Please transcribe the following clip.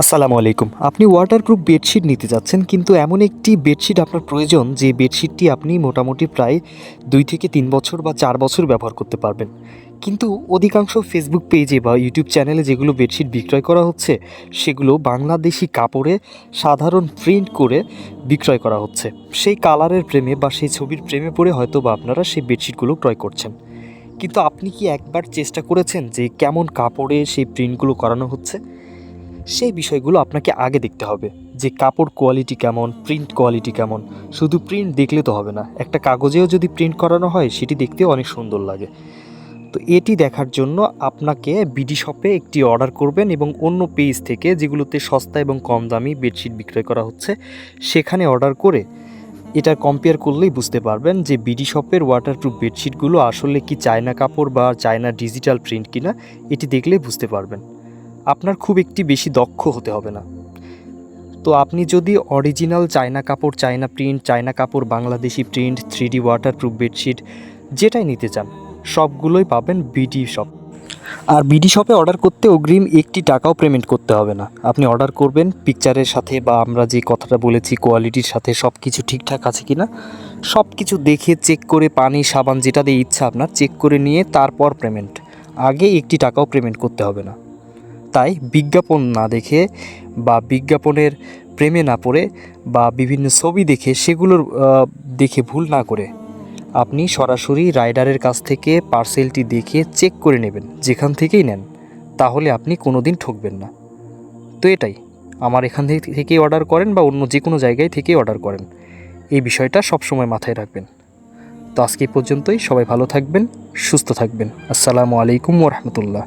আসসালামু আলাইকুম। আপনি ওয়াটারপ্রুফ বেডশিট নিতে যাচ্ছেন, কিন্তু এমন একটি বেডশিট আপনার প্রয়োজন, যে বেডশিটটি আপনি মোটামুটি প্রায় দুই থেকে তিন বছর বা চার বছর ব্যবহার করতে পারবেন। কিন্তু অধিকাংশ ফেসবুক পেজে বা ইউটিউব চ্যানেলে যেগুলো বেডশিট বিক্রয় করা হচ্ছে, সেগুলো বাংলাদেশি কাপড়ে সাধারণ প্রিন্ট করে বিক্রয় করা হচ্ছে। সেই কালারের প্রেমে বা সেই ছবির প্রেমে পড়ে হয়তো বা আপনারা সেই বেডশিটগুলো ক্রয় করছেন। কিন্তু আপনি কি একবার চেষ্টা করেছেন যে কেমন কাপড়ে সেই প্রিন্টগুলো করানো হচ্ছে? সেই বিষয়গুলো আপনাকে আগে দেখতে হবে যে কাপড় কোয়ালিটি কেমন প্রিন্ট কোয়ালিটি কেমন। শুধু প্রিন্ট দেখলে তো হবে না, একটা কাগজেও যদি প্রিন্ট করানো হয়, সেটি দেখতেও অনেক সুন্দর লাগে। তো এটি দেখার জন্য আপনাকে বিডি শপে একটি অর্ডার করবেন এবং অন্য পেজ থেকে যেগুলোতে সস্তা এবং কম দামি বেডশিট বিক্রয় করা হচ্ছে, সেখানে অর্ডার করে এটা কম্পেয়ার করলেই বুঝতে পারবেন যে বিডি শপের ওয়াটারপ্রুফ বেডশিটগুলো আসলে কি চায়না কাপড় বা চায়না ডিজিটাল প্রিন্ট কিনা, এটি দেখলেই বুঝতে পারবেন। আপনার খুব একটি বেশি দক্ষ হতে হবে না। তো আপনি যদি অরিজিনাল চায়না কাপড়, চায়না প্রিন্ট, চায়না কাপড়, Bangladeshi print three D waterproof bedsheet, যেটাই নিতে চান, সবগুলোই পাবেন বিডি শপ। আর বিডি শপে অর্ডার করতে অগ্রিম একটি টাকাও পেমেন্ট করতে হবে না। আপনি অর্ডার করবেন, পিকচারের সাথে বা আমরা যে কথাটা বলেছি, কোয়ালিটির সাথে সব কিছু ঠিকঠাক আছে কি না সব কিছু দেখে চেক করে পানি, সাবান, যেটা দিয়ে ইচ্ছা আপনার, চেক করে নিয়ে তারপর পেমেন্ট। আগে একটি টাকাও পেমেন্ট করতে হবে না। তাই বিজ্ঞাপন না দেখে বা বিজ্ঞাপনের প্রেমে না পড়ে বা বিভিন্ন ছবি দেখে সেগুলোর দেখে ভুল না করে। আপনি সরাসরি রাইডারের কাছ থেকে পার্সেলটি দেখে চেক করে নেবেন, যেখান থেকেই নেন। তাহলে আপনি কোনো দিন ঠকবেন না। তো এটাই, আমার এখান থেকে থেকেই অর্ডার করেন বা অন্য যে কোনো জায়গায় থেকেই অর্ডার করেন। এই বিষয়টা সবসময় মাথায় রাখবেন। তো আজকে পর্যন্তই, সবাই ভালো থাকবেন, সুস্থ থাকবেন। আসসালামু আলাইকুম ওরহমতুল্লাহ